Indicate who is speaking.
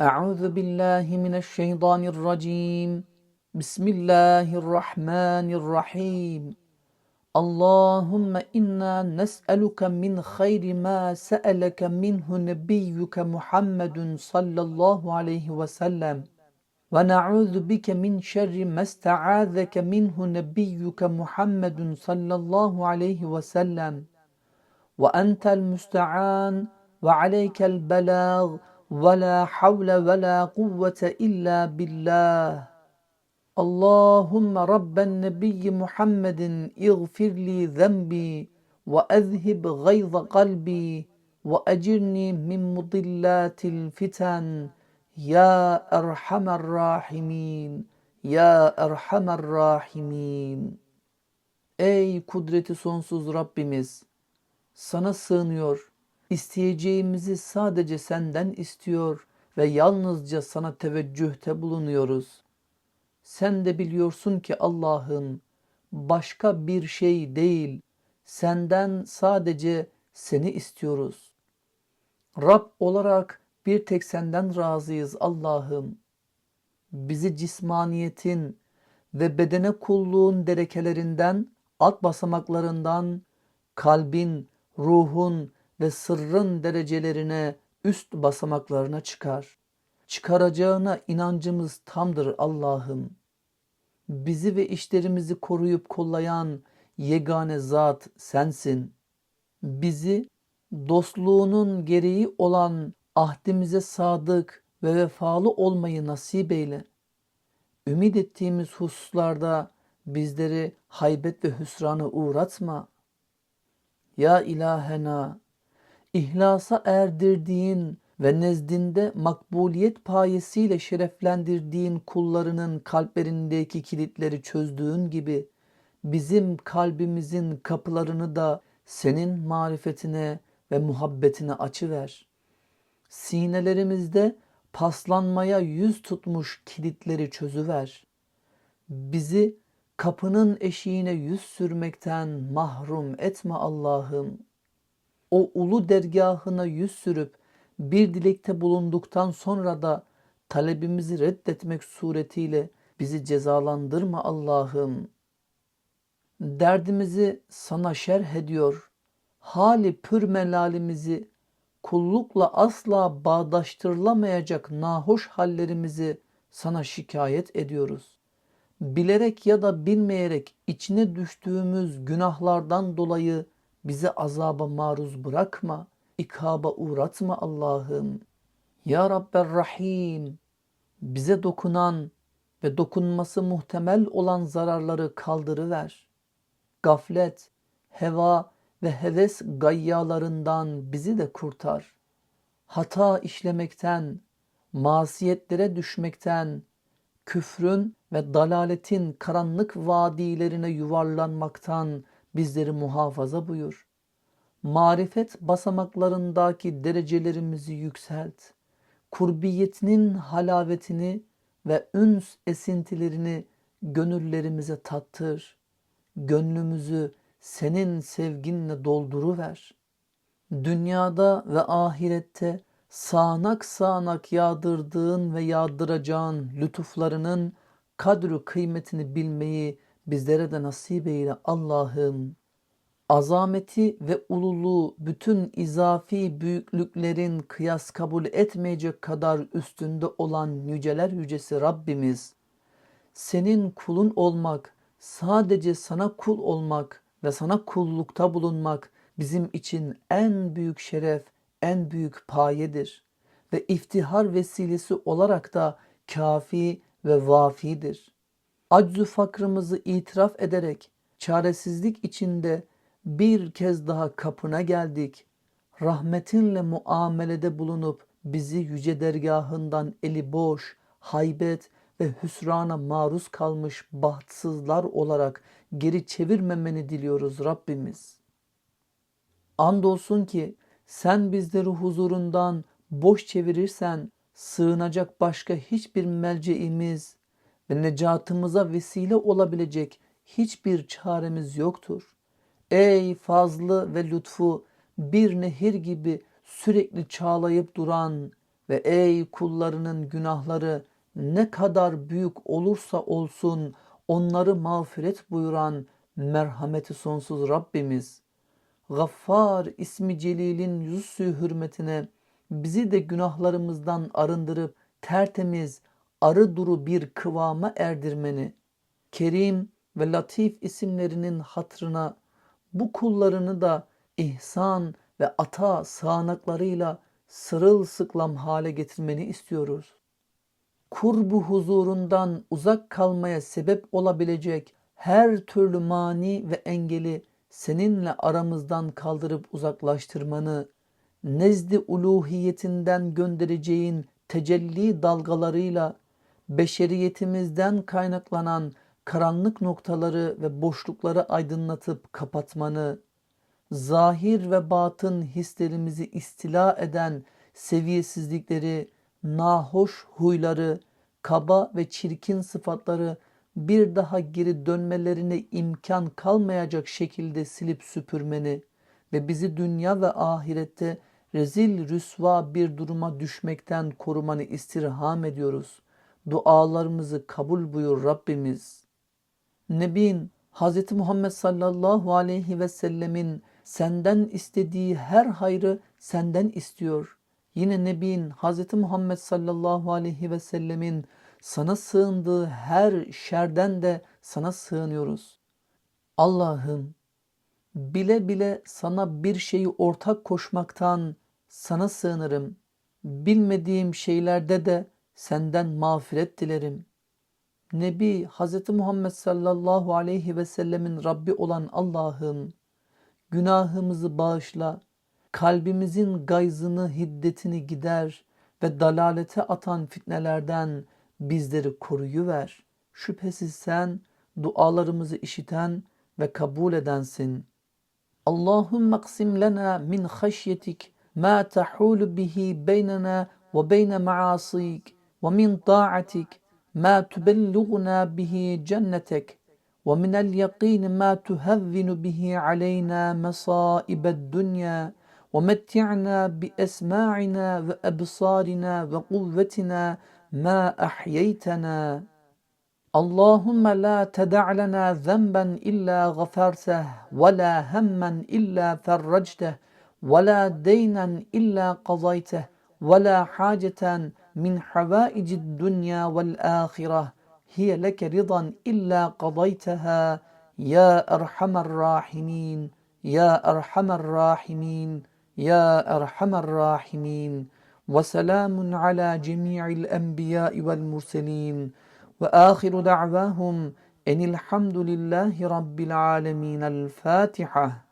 Speaker 1: أعوذ بالله من الشيطان الرجيم. بسم الله الرحمن الرحيم. اللهم إنا نسألك من خير ما سألك منه نبيك محمد صلى الله عليه وسلم. ونعوذ بك من شر ما استعاذك منه نبيك محمد صلى الله عليه وسلم. وأنت المستعان وعليك البلاغ ve la havle ve la kuvvete illa billah. Allahümme Rabben Nebiyyi Muhammedin iğfirli zembi ve ezhib gayza kalbi ve ecirni min mudillatil fiten. Ya Erhamer Rahimin, Ya Erhamer Rahimin. Ey kudreti sonsuz Rabbimiz, sana sığınıyor.'' İsteyeceğimizi sadece senden istiyor ve yalnızca sana teveccühte bulunuyoruz. Sen de biliyorsun ki Allah'ım başka bir şey değil, senden sadece seni istiyoruz. Rab olarak bir tek senden razıyız Allah'ım. Bizi cismaniyetin ve bedene kulluğun derekelerinden, alt basamaklarından, kalbin, ruhun ve sırrın derecelerine, üst basamaklarına çıkar. Çıkaracağına inancımız tamdır Allah'ım. Bizi ve işlerimizi koruyup kollayan yegane zat sensin. Bizi dostluğunun gereği olan ahdimize sadık ve vefalı olmayı nasip eyle. Ümit ettiğimiz hususlarda bizleri haybet ve hüsrana uğratma. Ya ilahena, ihlasa erdirdiğin ve nezdinde makbuliyet payesiyle şereflendirdiğin kullarının kalplerindeki kilitleri çözdüğün gibi bizim kalbimizin kapılarını da senin marifetine ve muhabbetine açıver. Sinelerimizde paslanmaya yüz tutmuş kilitleri çözüver. Bizi kapının eşiğine yüz sürmekten mahrum etme Allah'ım. O ulu dergahına yüz sürüp bir dilekte bulunduktan sonra da talebimizi reddetmek suretiyle bizi cezalandırma Allah'ım. Derdimizi sana şerh ediyor. Hali pür melalimizi, kullukla asla bağdaştırılamayacak nahoş hallerimizi sana şikayet ediyoruz. Bilerek ya da bilmeyerek içine düştüğümüz günahlardan dolayı bizi azaba maruz bırakma, ikaba uğratma Allah'ım. Ya Rabber Rahim, bize dokunan ve dokunması muhtemel olan zararları kaldırıver. Gaflet, heva ve heves gayyalarından bizi de kurtar. Hata işlemekten, masiyetlere düşmekten, küfrün ve dalaletin karanlık vadilerine yuvarlanmaktan bizleri muhafaza buyur. Marifet basamaklarındaki derecelerimizi yükselt. Kurbiyetinin halavetini ve üns esintilerini gönüllerimize tattır. Gönlümüzü senin sevginle dolduruver. Dünyada ve ahirette sağanak sağanak yağdırdığın ve yağdıracağın lütuflarının kadru kıymetini bilmeyi bizlere de nasip eyle Allah'ım. Azameti ve ululuğu bütün izafi büyüklüklerin kıyas kabul etmeyecek kadar üstünde olan yüceler yücesi Rabbimiz, senin kulun olmak, sadece sana kul olmak ve sana kullukta bulunmak bizim için en büyük şeref, en büyük payedir ve iftihar vesilesi olarak da kafi ve vafidir. Aczu fakrımızı itiraf ederek çaresizlik içinde bir kez daha kapına geldik. Rahmetinle muamelede bulunup bizi yüce dergahından eli boş, haybet ve hüsrana maruz kalmış bahtsızlar olarak geri çevirmemeni diliyoruz Rabbimiz. Andolsun ki sen bizleri huzurundan boş çevirirsen sığınacak başka hiçbir melceimiz ve necatımıza vesile olabilecek hiçbir çaremiz yoktur. Ey fazlı ve lütfu bir nehir gibi sürekli çağlayıp duran, ve ey kullarının günahları ne kadar büyük olursa olsun onları mağfiret buyuran merhameti sonsuz Rabbimiz. Gaffar ismi celilin yüzü hürmetine bizi de günahlarımızdan arındırıp tertemiz, arı duru bir kıvama erdirmeni, Kerim ve Latif isimlerinin hatrına bu kullarını da ihsan ve ata sağanaklarıyla sırılsıklam hale getirmeni istiyoruz. Kurbu huzurundan uzak kalmaya sebep olabilecek her türlü mani ve engeli seninle aramızdan kaldırıp uzaklaştırmanı, nezdi uluhiyetinden göndereceğin tecelli dalgalarıyla beşeriyetimizden kaynaklanan karanlık noktaları ve boşlukları aydınlatıp kapatmanı, zahir ve batın hislerimizi istila eden seviyesizlikleri, nahoş huyları, kaba ve çirkin sıfatları bir daha geri dönmelerine imkan kalmayacak şekilde silip süpürmeni ve bizi dünya ve ahirette rezil rüsva bir duruma düşmekten korumanı istirham ediyoruz. Dualarımızı kabul buyur Rabbimiz. Nebin Hz. Muhammed sallallahu aleyhi ve sellemin senden istediği her hayrı senden istiyor. Yine Nebin Hz. Muhammed sallallahu aleyhi ve sellemin sana sığındığı her şerden de sana sığınıyoruz. Allah'ım bile bile sana bir şeyi ortak koşmaktan sana sığınırım. Bilmediğim şeylerde de senden mağfiret dilerim. Nebi Hz. Muhammed sallallahu aleyhi ve sellemin Rabbi olan Allah'ım günahımızı bağışla, kalbimizin gayzını, hiddetini gider ve dalalete atan fitnelerden bizleri koruyuver. Şüphesiz sen dualarımızı işiten ve kabul edensin. Allahümme aksim lena min haşyetik ma tahulu bihi beynena ve beyne maasik min ta'atik ma tubelluğuna bihi cennetek ومن اليقين ما تهون به علينا مصائب الدنيا ومتعنا بأسماعنا وأبصارنا وقوتنا ما أحييتنا. اللهم لا تدع لنا ذنبا إلا غفرته ولا هما إلا فرجته ولا دينا إلا قضيته ولا حاجة من حوائج الدنيا والآخرة. هي لك رضا إلا قضيتها. يا أرحم الراحمين. يا أرحم الراحمين. يا أرحم الراحمين. وسلام على جميع الأنبياء والمرسلين. وآخر دعواهم أن الحمد لله رب العالمين الفاتحة.